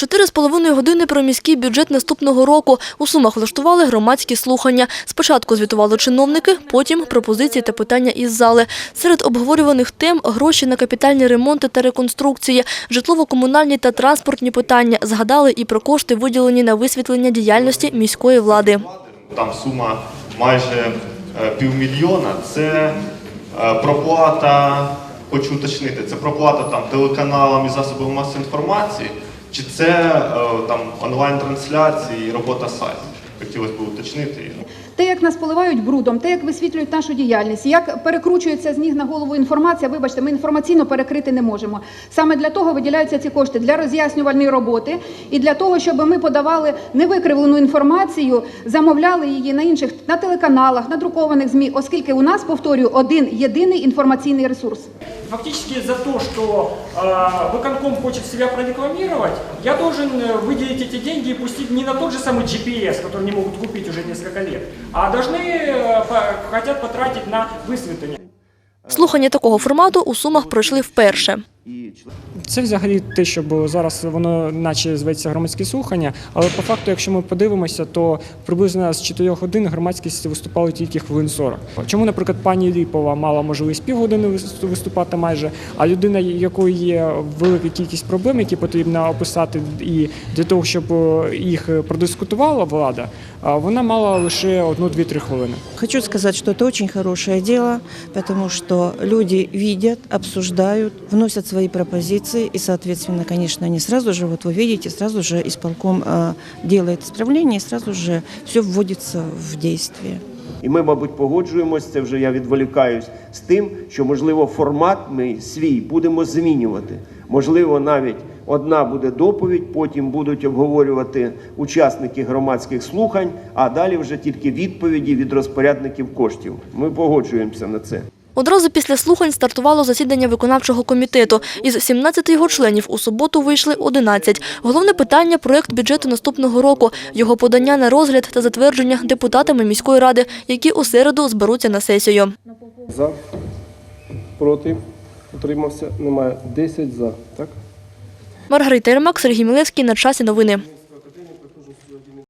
Чотири з половиною години про міський бюджет наступного року. У Сумах влаштували громадські слухання. Спочатку звітували чиновники, потім пропозиції та питання із зали. Серед обговорюваних тем – гроші на капітальні ремонти та реконструкції, житлово-комунальні та транспортні питання. Згадали і про кошти, виділені на висвітлення діяльності міської влади. Там сума майже е, півмільйона. Це е, проплата, хочу уточнити, це проплата там телеканалам і засобам масової інформації, чи це е, там онлайн-трансляції і робота сайту Хотілося б уточнити. Те, як нас поливають брудом, те, як висвітлюють нашу діяльність, як перекручується з ніг на голову інформація, вибачте, ми інформаційно перекрити не можемо. Саме для того виділяються ці кошти для роз'яснювальної роботи і для того, щоб ми подавали невикривлену інформацію, замовляли її на інших на телеканалах, на друкованих змі, оскільки у нас, повторюю, один єдиний інформаційний ресурс. Фактически за то, что э, выконком хочет себя прорекламировать, я должен э, выделить эти деньги и пустить не на тот же самый GPS, который не могут купить уже несколько лет, а должны э, по- хотят потратить на высветление. Слухання такого формату у Сумах пройшли вперше. Це взагалі те, що було зараз, воно наче зветься громадські слухання, але по факту, якщо ми подивимося, то приблизно з 4 годин громадськість виступали тільки хвилин 40. Чому, наприклад, пані Ліпова мала можливість півгодини виступати майже, а людина, якої є велика кількість проблем, які потрібно описати, і для того, щоб е, їх продискутувала влада, вона мала лише одну-дві-три хвилини. Хочу сказать, что это очень хорошее дело, потому что люди видят, обсуждают, вносят свои пропозиции, и, соответственно, конечно, они сразу же, вот вы видите, сразу же исполком э, делает исправление, и сразу же все вводится в действие. І ми, мабуть, погоджуємось, це вже я відволікаюсь з тим, що можливо формат ми свій будемо змінювати. Можливо, навіть одна буде доповідь, потім будуть обговорювати учасники громадських слухань, а далі вже тільки відповіді від розпорядників коштів. Ми погоджуємося на це. Одразу після слухань стартувало засідання виконавчого комітету. Із 17 його членів у суботу вийшли 11. Головне питання – проєкт бюджету наступного року, його подання на розгляд та затвердження депутатами міської ради, які у середу зберуться на сесію. За, проти, утримався, немає. 10 за, так? Маргарита Ермак, Сергій Мілевський. На часі новини.